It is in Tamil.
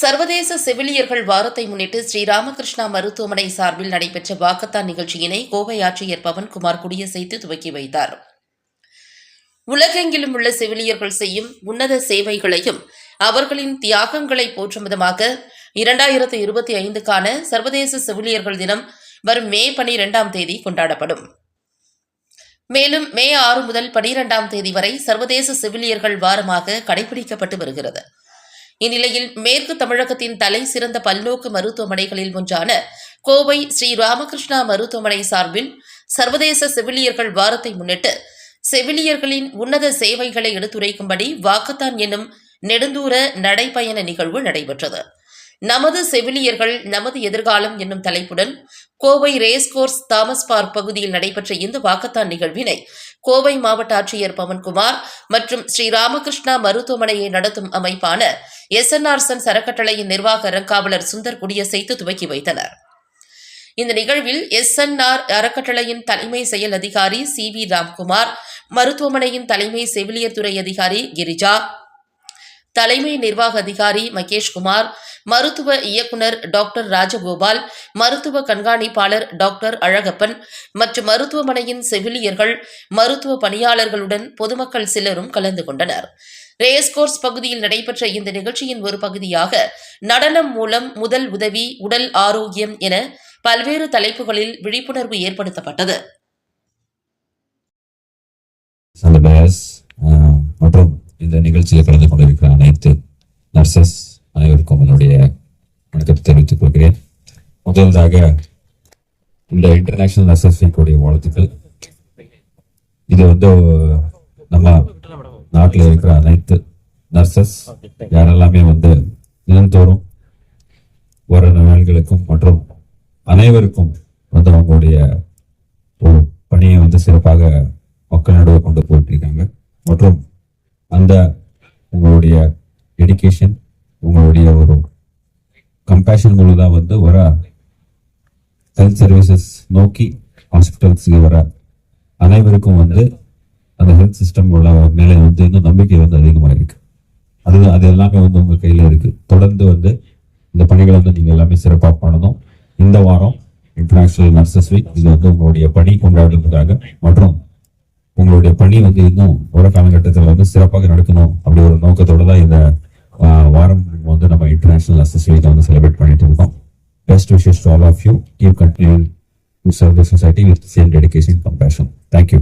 சர்வதேச செவிலியர்கள் வாரத்தை முன்னிட்டு ஸ்ரீராமகிருஷ்ணா மருத்துவமனை சார்பில் நடைபெற்ற வாக்கத்தான் நிகழ்ச்சியினை கோவை ஆட்சியர் பவன்குமார் குடியசைத்து துவக்கி வைத்தார். உலகெங்கிலும் உள்ள செவிலியர்கள் செய்யும் உன்னத சேவைகளையும் அவர்களின் தியாகங்களை போற்றும் விதமாக இரண்டாயிரத்து இருபத்தி ஐந்துக்கான சர்வதேச செவிலியர்கள் தினம் வரும் மே பனிரெண்டாம் தேதி கொண்டாடப்படும். மேலும் மே ஆறு முதல் பனிரெண்டாம் தேதி வரை சர்வதேச செவிலியர்கள் வாரமாக கடைபிடிக்கப்பட்டு வருகிறது. இந்நிலையில் மேற்கு தமிழகத்தின் தலை சிறந்த பல்நோக்கு மருத்துவமனைகளில் ஒன்றான கோவை ஸ்ரீ ராமகிருஷ்ணா மருத்துவமனை சார்பில் சர்வதேச செவிலியர்கள் வாரத்தை முன்னிட்டு செவிலியர்களின் உன்னத சேவைகளை எடுத்துரைக்கும்படி வாக்கத்தான் என்னும் நெடுந்தூர நடைபயண நிகழ்வு நடைபெற்றது. நமது செவிலியர்கள் நமது எதிர்காலம் என்னும் தலைப்புடன் கோவை ரேஸ்கோர்ஸ் தாமஸ் பார்க் பகுதியில் நடைபெற்ற இந்த வாக்கத்தான் நிகழ்வினை கோவை மாவட்ட ஆட்சியர் பவன்குமார் மற்றும் ஸ்ரீ ராமகிருஷ்ணா மருத்துவமனையை நடத்தும் அமைப்பான எஸ்என்ஆர்சன் அறக்கட்டளையின் நிர்வாக அறங்காவலர் சுந்தர் குடியசைத்து துவக்கி வைத்தனர். இந்த நிகழ்வில் எஸ்என்ஆர் அறக்கட்டளையின் தலைமை செயல் அதிகாரி சி வி ராம்குமார் மருத்துவமனையின் தலைமை செவிலியர் துறை அதிகாரி கிரிஜா தலைமை நிர்வாக அதிகாரி மகேஷ்குமார் மருத்துவ இயக்குனர் டாக்டர் ராஜகோபால் மருத்துவ கண்காணிப்பாளர் டாக்டர் அழகப்பன் மற்றும் மருத்துவமனையின் செவிலியர்கள் மருத்துவ பணியாளர்களுடன் பொதுமக்கள் சிலரும் கலந்து கொண்டனர். ரேஸ்கோர்ஸ் பகுதியில் நடைபெற்ற இந்த நிகழ்ச்சியின் ஒரு பகுதியாக நடனம் மூலம் முதல் உதவி உடல் ஆரோக்கியம் என பல்வேறு தலைப்புகளில் விழிப்புணர்வு ஏற்படுத்தப்பட்டது. இந்த நிகழ்ச்சியில் கலந்து கொண்டிருக்கிற அனைத்து நர்சஸ் அனைவருக்கும் என்னுடைய வணக்கத்தை தெரிவித்துக் கொள்கிறேன். முதலாக இந்த இன்டர்நேஷனல் நர்சஸ் வீக்குடைய வாழ்த்துக்கள். இது வந்து நம்ம நாட்டில் இருக்கிற அனைத்து நர்சஸ் யாரெல்லாமே வந்து தினந்தோறும் வர நாள்களுக்கும் மற்றும் அனைவருக்கும் வந்து அவங்களுடைய ஒரு பணியை வந்து சிறப்பாக மக்கள் நடுவே கொண்டு போயிட்டு இருக்காங்க. மற்றும் அந்த உங்களுடைய டெடிக்கேஷன் உங்களுடைய ஒரு கம்பேஷன் மூலம் வந்து வர ஹெல்த் சர்வீசஸ் நோக்கி ஹாஸ்பிட்டல்ஸுக்கு வர அனைவருக்கும் வந்து அந்த ஹெல்த் சிஸ்டம் உள்ள மேலே வந்து இன்னும் நம்பிக்கை வந்து அதிகமாக இருக்கு. அது அது எல்லாமே வந்து உங்கள் கையில் இருக்கு. தொடர்ந்து வந்து இந்த பணிகளை வந்து நீங்கள் எல்லாமே சிறப்பாக பண்ணணும். இந்த வாரம் இன்டர்நேஷனல் நர்சஸ் வீக் இது வந்து உங்களுடைய பணி கொண்டாடுவதாக மற்றும் உங்களுடைய பணி வந்து இன்னும் ஒரு காலகட்டத்தில் வந்து சிறப்பாக நடக்கணும் அப்படி ஒரு நோக்கத்தோட தான் இந்த வாரம் வந்து நம்ம இன்டர்நேஷனல் நர்சஸ் வந்து செலிப்ரேட் பண்ணிட்டு இருக்கோம். Best wishes to all of you keep continue to serve the society with same dedication compassion thank you